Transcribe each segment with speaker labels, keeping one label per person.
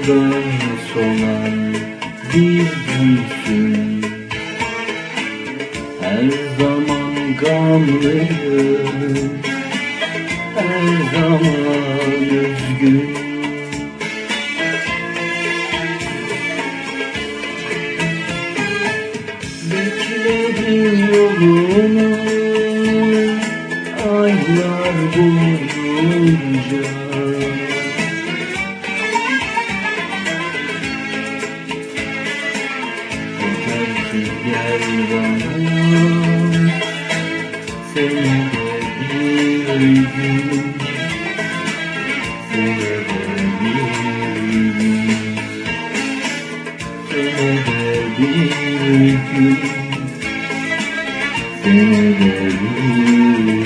Speaker 1: açmadan solan bir gülsün Her zaman gamlıyım Her zaman üzgün. Bekledim yolunu gel bana Seni de bir Seni de bir gün Seni de bir gün Seni de bir gün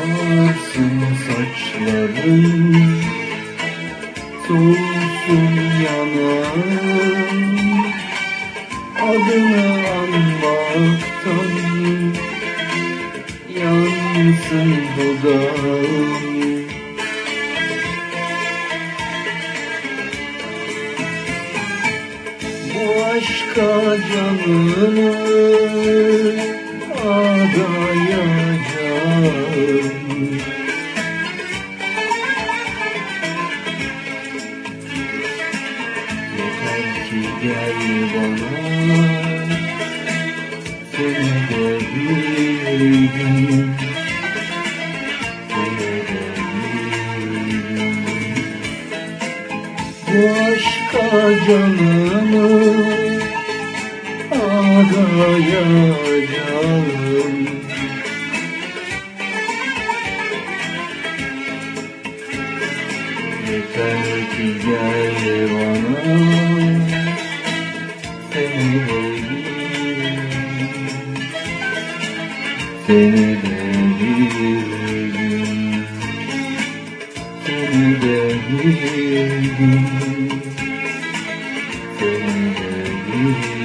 Speaker 1: Ağarsın saçların Soğusun yanağın. Adını anmaktan Yansın dudağın Bu aşka canımı gel bana Seni de gün Seni de gün. Bu aşka canımı adayacağım Yeter ki gel bana Seni de bir gün Seni de bir gün Seni de bir gün